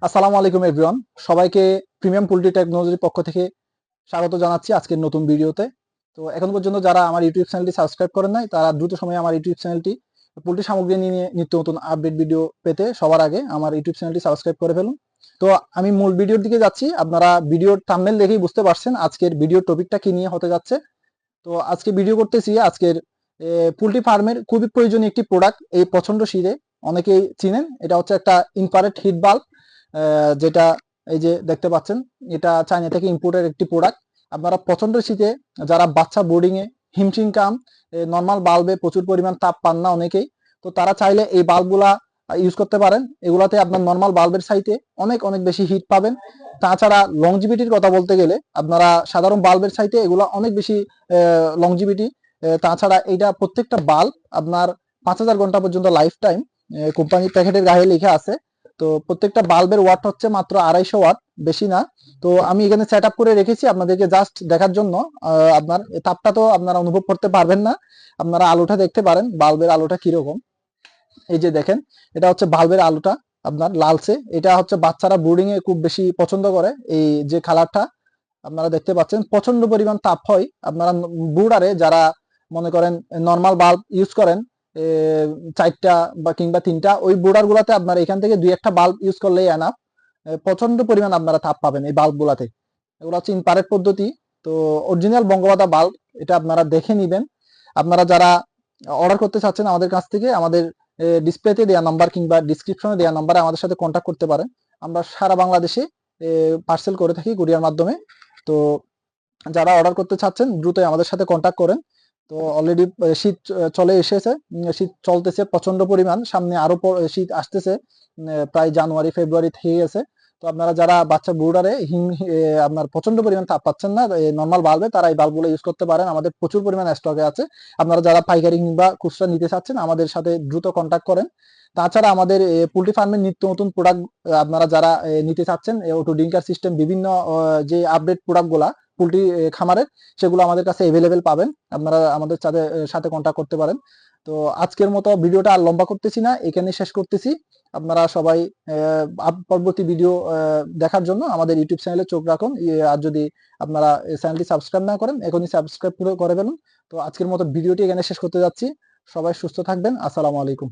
আসসালামু আলাইকুম এভরিওয়ান সবাইকে প্রিমিয়াম পোল্ট্রি টেকনোলজির পক্ষ থেকে স্বাগত জানাচ্ছি আজকের নতুন ভিডিওতে। তো এখন পর্যন্ত যারা আমার ইউটিউব চ্যানেলটি সাবস্ক্রাইব করেন নাই, তারা দ্রুত সময়ে আমার ইউটিউব চ্যানেলটি পোলট্রি সামগ্রী নিয়ে নিত্য নতুন আপডেট ভিডিও পেতে সবার আগে আমার ইউটিউব চ্যানেলটি সাবস্ক্রাইব করে ফেলুন। তো আমি মূল ভিডিওর দিকে যাচ্ছি। আপনারা ভিডিওর থাম্বনেল দেখেই বুঝতে পারছেন আজকের ভিডিওর টপিকটা কি নিয়ে হতে যাচ্ছে। তো আজকে ভিডিও করতেছি আজকের পোলট্রি ফার্মের খুবই প্রয়োজনীয় একটি প্রোডাক্ট এই প্রচণ্ড শীতে অনেকেই চিনেন। এটা হচ্ছে একটা ইনফারেট হিট বাল্ব যেটা এই যে দেখতে পাচ্ছেন, এটা চায়না থেকে ইম্পোর্টের একটি প্রোডাক্ট আপনারা প্রচণ্ড শীতে যারা বাচ্চা বোর্ডিং এ হিমশিম কাম নর্মাল বাল্বে প্রচুর পরিমাণ তাপ পান না অনেকেই, তো তারা চাইলে এই বাল্বগুলা ইউজ করতে পারেন। এগুলাতে আপনার নর্মাল বাল্বের সাইতে অনেক অনেক বেশি হিট পাবেন। তাছাড়া লংজিবিটির কথা বলতে গেলে, আপনারা সাধারণ বাল্বের সাইতে এগুলা অনেক বেশি লংজিবিটি তাছাড়া এটা প্রত্যেকটা বাল্ব আপনার পাঁচ হাজার ঘণ্টা পর্যন্ত লাইফ টাইম কোম্পানির প্যাকেটের গায়ে লিখে আছে। তো প্রত্যেকটা বাল্বের ওয়াট হচ্ছে মাত্র আড়াইশো ওয়াট বেশি না। তো আমি এখানে সেট করে রেখেছি আপনাদেরকে জাস্ট দেখার জন্য। আপনার তাপটা তো আপনারা অনুভব করতে পারবেন না। আপনারা আলোটা দেখতে পারেন, বাল্বের আলোটা কীরকম। এই যে দেখেন, এটা হচ্ছে বাল্বের আলোটা আপনার লালচে। এটা হচ্ছে বাচ্চারা বোর্ডিং এ খুব বেশি পছন্দ করে। এই যে কালারটা আপনারা দেখতে পাচ্ছেন প্রচণ্ড পরিমাণ তাপ হয়। আপনারা বুড়ারে যারা মনে করেন নর্মাল বাল্ব ইউজ করেন চারটা বা কিংবা তিনটা, ওই বোর্ডার গুলাতে আপনার এখান থেকে দুই একটা বাল্ব ইউজ করলেই এনাফ প্রচণ্ড পরিমাণ আপনারা তাপ পাবেন এই বাল্ব গুলাতে। এগুলো হচ্ছে ইনপারেট পদ্ধতি। তো অরিজিনাল বঙ্গবাদা বাল্ব এটা আপনারা দেখে নিবেন। আপনারা যারা অর্ডার করতে চাচ্ছেন আমাদের কাছ থেকে, আমাদের ডিসপ্লেতে দেওয়া নাম্বার কিংবা ডিসক্রিপশনে দেওয়া নাম্বারে আমাদের সাথে কন্ট্যাক্ট করতে পারেন। আমরা সারা বাংলাদেশে পার্সেল করে থাকি কুরিয়ার মাধ্যমে। তো যারা অর্ডার করতে চাচ্ছেন, দ্রুতই আমাদের সাথে কন্ট্যাক্ট করেন। তো অলরেডি শীত চলে এসেছে। শীত চলতেছে প্রচণ্ড পরিমাণ। সামনে আরও শীত আসতেছে। প্রায় জানুয়ারি, ফেব্রুয়ারি থেকে গেছে তো আপনারা যারা বাচ্চা বুড়ারে হিম আপনার প্রচণ্ড পরিমাণ তাপ পাচ্ছেন না নর্মাল বাল্বে তারা এই বাল্বগুলো ইউজ করতে পারেন। আমাদের প্রচুর পরিমাণ স্টকে আছে। আপনারা যারা পাইকারি কিংবা খুচরা নিতে চাচ্ছেন, আমাদের সাথে দ্রুত কন্ট্যাক্ট করেন। তাছাড়া আমাদের পোল্ট্রি ফার্মের নিত্য নতুন প্রোডাক্ট আপনারা যারা নিতে চাচ্ছেন অটো ডিঙ্কার সিস্টেম বিভিন্ন যে আপডেট প্রোডাক্টগুলা পোল্ট্রি খামারের, সেগুলো আমাদের কাছে এভেলেবেল পাবেন। আপনারা আমাদের সাথে সাথে কন্ট্যাক্ট করতে পারেন। তো আজকের মতো ভিডিওটা আর লম্বা করতেছি না এখানে শেষ করতেছি। আপনারা সবাই পরবর্তী ভিডিও দেখার জন্য আমাদের ইউটিউব চ্যানেলে চোখ রাখুন। আর যদি আপনারা চ্যানেলটি সাবস্ক্রাইব না করেন, এখনই সাবস্ক্রাইব করে ফেলুন। তো আজকের মতো ভিডিওটি এখানে শেষ করতে যাচ্ছি। সবাই সুস্থ থাকবেন। আসসালামু আলাইকুম।